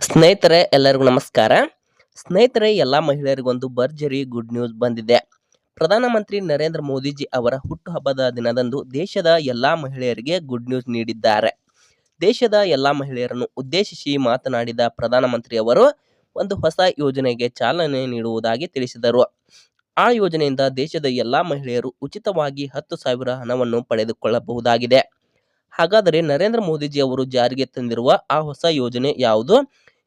ಸ್ನೇಹಿತರೆ, ಎಲ್ಲರಿಗೂ ನಮಸ್ಕಾರ. ಸ್ನೇಹಿತರೆ, ಎಲ್ಲ ಮಹಿಳೆಯರಿಗೊಂದು ಭರ್ಜರಿ ಗುಡ್ ನ್ಯೂಸ್ ಬಂದಿದೆ. ಪ್ರಧಾನಮಂತ್ರಿ ನರೇಂದ್ರ ಮೋದಿಜಿ ಅವರ ಹುಟ್ಟುಹಬ್ಬದ ದಿನದಂದು ದೇಶದ ಎಲ್ಲ ಮಹಿಳೆಯರಿಗೆ ಗುಡ್ ನ್ಯೂಸ್ ನೀಡಿದ್ದಾರೆ. ದೇಶದ ಎಲ್ಲ ಮಹಿಳೆಯರನ್ನು ಉದ್ದೇಶಿಸಿ ಮಾತನಾಡಿದ ಪ್ರಧಾನಮಂತ್ರಿ ಅವರು, ಒಂದು ಹೊಸ ಯೋಜನೆಗೆ ಚಾಲನೆ ನೀಡುವುದಾಗಿ ತಿಳಿಸಿದರು. ಆ ಯೋಜನೆಯಿಂದ ದೇಶದ ಎಲ್ಲ ಮಹಿಳೆಯರು ಉಚಿತವಾಗಿ ಹತ್ತು ಸಾವಿರ ಹಣವನ್ನು ಪಡೆದುಕೊಳ್ಳಬಹುದಾಗಿದೆ. ಹಾಗಾದರೆ ನರೇಂದ್ರ ಮೋದಿಜಿ ಅವರು ಜಾರಿಗೆ ತಂದಿರುವ ಆ ಹೊಸ ಯೋಜನೆ ಯಾವುದು?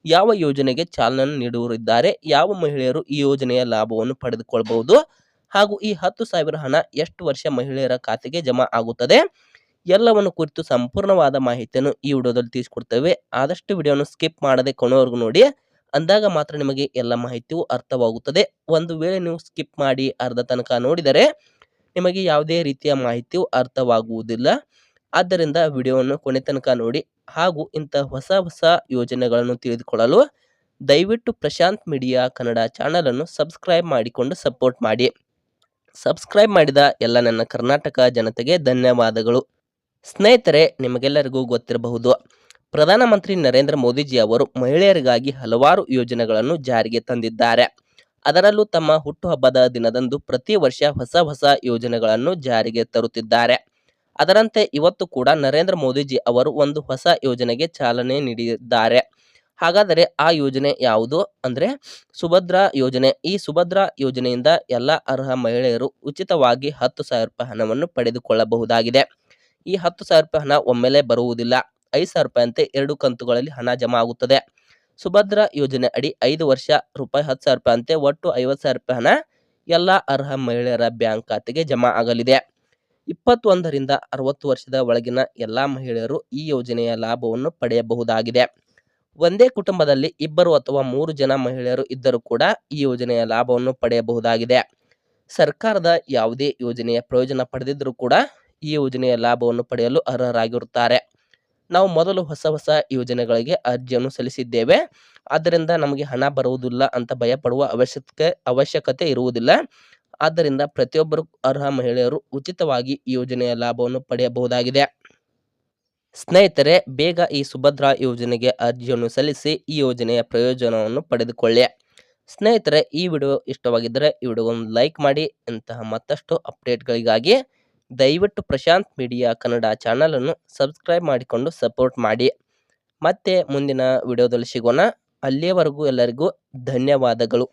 ಯಾವ ಯೋಜನೆಗೆ ಚಾಲನೆ ನೀಡುವರಿದ್ದಾರೆ ಯಾವ ಮಹಿಳೆಯರು ಈ ಯೋಜನೆಯ ಲಾಭವನ್ನು ಪಡೆದುಕೊಳ್ಳಬಹುದು ಹಾಗೂ ಈ ಹತ್ತು ಸಾವಿರ ಹಣ ಎಷ್ಟು ವರ್ಷ ಮಹಿಳೆಯರ ಖಾತೆಗೆ ಜಮಾ ಆಗುತ್ತದೆ, ಎಲ್ಲವನ್ನು ಕುರಿತು ಸಂಪೂರ್ಣವಾದ ಮಾಹಿತಿಯನ್ನು ಈ ವಿಡಿಯೋದಲ್ಲಿ ತಿಳಿಸ್ಕೊಡ್ತೇವೆ. ಆದಷ್ಟು ವಿಡಿಯೋನ ಸ್ಕಿಪ್ ಮಾಡದೆ ಕೊನೆವರೆಗೂ ನೋಡಿ, ಅಂದಾಗ ಮಾತ್ರ ನಿಮಗೆ ಎಲ್ಲ ಮಾಹಿತಿಯು ಅರ್ಥವಾಗುತ್ತದೆ. ಒಂದು ವೇಳೆ ನೀವು ಸ್ಕಿಪ್ ಮಾಡಿ ಅರ್ಧ ತನಕ ನೋಡಿದರೆ, ನಿಮಗೆ ಯಾವುದೇ ರೀತಿಯ ಮಾಹಿತಿಯು ಅರ್ಥವಾಗುವುದಿಲ್ಲ. ಆದ್ದರಿಂದ ವಿಡಿಯೋವನ್ನು ಕೊನೆ ತನಕ ನೋಡಿ ಹಾಗೂ ಇಂಥ ಹೊಸ ಹೊಸ ಯೋಜನೆಗಳನ್ನು ತಿಳಿದುಕೊಳ್ಳಲು ದಯವಿಟ್ಟು ಪ್ರಶಾಂತ್ ಮೀಡಿಯಾ ಕನ್ನಡ ಚಾನಲನ್ನು ಸಬ್ಸ್ಕ್ರೈಬ್ ಮಾಡಿಕೊಂಡು ಸಪೋರ್ಟ್ ಮಾಡಿ. ಸಬ್ಸ್ಕ್ರೈಬ್ ಮಾಡಿದ ಎಲ್ಲ ನನ್ನ ಕರ್ನಾಟಕ ಜನತೆಗೆ ಧನ್ಯವಾದಗಳು. ಸ್ನೇಹಿತರೆ, ನಿಮಗೆಲ್ಲರಿಗೂ ಗೊತ್ತಿರಬಹುದು, ಪ್ರಧಾನಮಂತ್ರಿ ನರೇಂದ್ರ ಮೋದಿಜಿ ಅವರು ಮಹಿಳೆಯರಿಗಾಗಿ ಹಲವಾರು ಯೋಜನೆಗಳನ್ನು ಜಾರಿಗೆ ತಂದಿದ್ದಾರೆ. ಅದರಲ್ಲೂ ತಮ್ಮ ಹುಟ್ಟುಹಬ್ಬದ ದಿನದಂದು ಪ್ರತಿ ವರ್ಷ ಹೊಸ ಹೊಸ ಯೋಜನೆಗಳನ್ನು ಜಾರಿಗೆ ತರುತ್ತಿದ್ದಾರೆ. ಅದರಂತೆ ಇವತ್ತು ಕೂಡ ನರೇಂದ್ರ ಮೋದಿಜಿ ಅವರು ಒಂದು ಹೊಸ ಯೋಜನೆಗೆ ಚಾಲನೆ ನೀಡಿದ್ದಾರೆ. ಹಾಗಾದರೆ ಆ ಯೋಜನೆ ಯಾವುದು? ಅಂದರೆ ಸುಭದ್ರಾ ಯೋಜನೆ. ಈ ಸುಭದ್ರಾ ಯೋಜನೆಯಿಂದ ಎಲ್ಲ ಅರ್ಹ ಮಹಿಳೆಯರು ಉಚಿತವಾಗಿ ಹತ್ತು ಸಾವಿರ ರೂಪಾಯಿ ಹಣವನ್ನು ಪಡೆದುಕೊಳ್ಳಬಹುದಾಗಿದೆ. ಈ ಹತ್ತು ಸಾವಿರ ರೂಪಾಯಿ ಹಣ ಒಮ್ಮೆಲೆ ಬರುವುದಿಲ್ಲ. ಐದು ಸಾವಿರ ರೂಪಾಯಿಯಂತೆ ಎರಡು ಕಂತುಗಳಲ್ಲಿ ಹಣ ಜಮಾ ಆಗುತ್ತದೆ. ಸುಭದ್ರಾ ಯೋಜನೆ ಅಡಿ ಐದು ವರ್ಷ ರೂಪಾಯಿ ಹತ್ತು ಸಾವಿರ ರೂಪಾಯಿ ಅಂತೆ ಒಟ್ಟು ಐವತ್ತು ಸಾವಿರ ರೂಪಾಯಿ ಹಣ ಎಲ್ಲ ಅರ್ಹ ಮಹಿಳೆಯರ ಬ್ಯಾಂಕ್ ಖಾತೆಗೆ ಜಮಾ ಆಗಲಿದೆ. ಇಪ್ಪತ್ತೊಂದರಿಂದ ಅರವತ್ತು ವರ್ಷದ ಒಳಗಿನ ಎಲ್ಲ ಮಹಿಳೆಯರು ಈ ಯೋಜನೆಯ ಲಾಭವನ್ನು ಪಡೆಯಬಹುದಾಗಿದೆ. ಒಂದೇ ಕುಟುಂಬದಲ್ಲಿ ಇಬ್ಬರು ಅಥವಾ ಮೂರು ಜನ ಮಹಿಳೆಯರು ಇದ್ದರೂ ಕೂಡ ಈ ಯೋಜನೆಯ ಲಾಭವನ್ನು ಪಡೆಯಬಹುದಾಗಿದೆ. ಸರ್ಕಾರದ ಯಾವುದೇ ಯೋಜನೆಯ ಪ್ರಯೋಜನ ಪಡೆದಿದ್ದರೂ ಕೂಡ ಈ ಯೋಜನೆಯ ಲಾಭವನ್ನು ಪಡೆಯಲು ಅರ್ಹರಾಗಿರುತ್ತಾರೆ. ನಾವು ಮೊದಲು ಹೊಸ ಹೊಸ ಯೋಜನೆಗಳಿಗೆ ಅರ್ಜಿಯನ್ನು ಸಲ್ಲಿಸಿದ್ದೇವೆ. ಆದ್ದರಿಂದ ನಮಗೆ ಹಣ ಬರುವುದಿಲ್ಲ ಅಂತ ಭಯಪಡುವ ಅವಶ್ಯಕತೆ ಅವಶ್ಯಕತೆ ಇರುವುದಿಲ್ಲ. ಆದ್ದರಿಂದ ಪ್ರತಿಯೊಬ್ಬರು ಅರ್ಹ ಮಹಿಳೆಯರು ಉಚಿತವಾಗಿ ಈ ಯೋಜನೆಯ ಲಾಭವನ್ನು ಪಡೆಯಬಹುದಾಗಿದೆ. ಸ್ನೇಹಿತರೆ, ಬೇಗ ಈ ಸುಭದ್ರಾ ಯೋಜನೆಗೆ ಅರ್ಜಿಯನ್ನು ಸಲ್ಲಿಸಿ ಈ ಯೋಜನೆಯ ಪ್ರಯೋಜನವನ್ನು ಪಡೆದುಕೊಳ್ಳಿ. ಸ್ನೇಹಿತರೆ, ಈ ವಿಡಿಯೋ ಇಷ್ಟವಾಗಿದ್ದರೆ ಈ ವಿಡಿಯೋವನ್ನು ಲೈಕ್ ಮಾಡಿ. ಇಂತಹ ಮತ್ತಷ್ಟು ಅಪ್ಡೇಟ್ಗಳಿಗಾಗಿ ದಯವಿಟ್ಟು ಪ್ರಶಾಂತ್ ಮೀಡಿಯಾ ಕನ್ನಡ ಚಾನಲನ್ನು ಸಬ್ಸ್ಕ್ರೈಬ್ ಮಾಡಿಕೊಂಡು ಸಪೋರ್ಟ್ ಮಾಡಿ. ಮತ್ತೆ ಮುಂದಿನ ವಿಡಿಯೋದಲ್ಲಿ ಸಿಗೋಣ. ಅಲ್ಲಿಯವರೆಗೂ ಎಲ್ಲರಿಗೂ ಧನ್ಯವಾದಗಳು.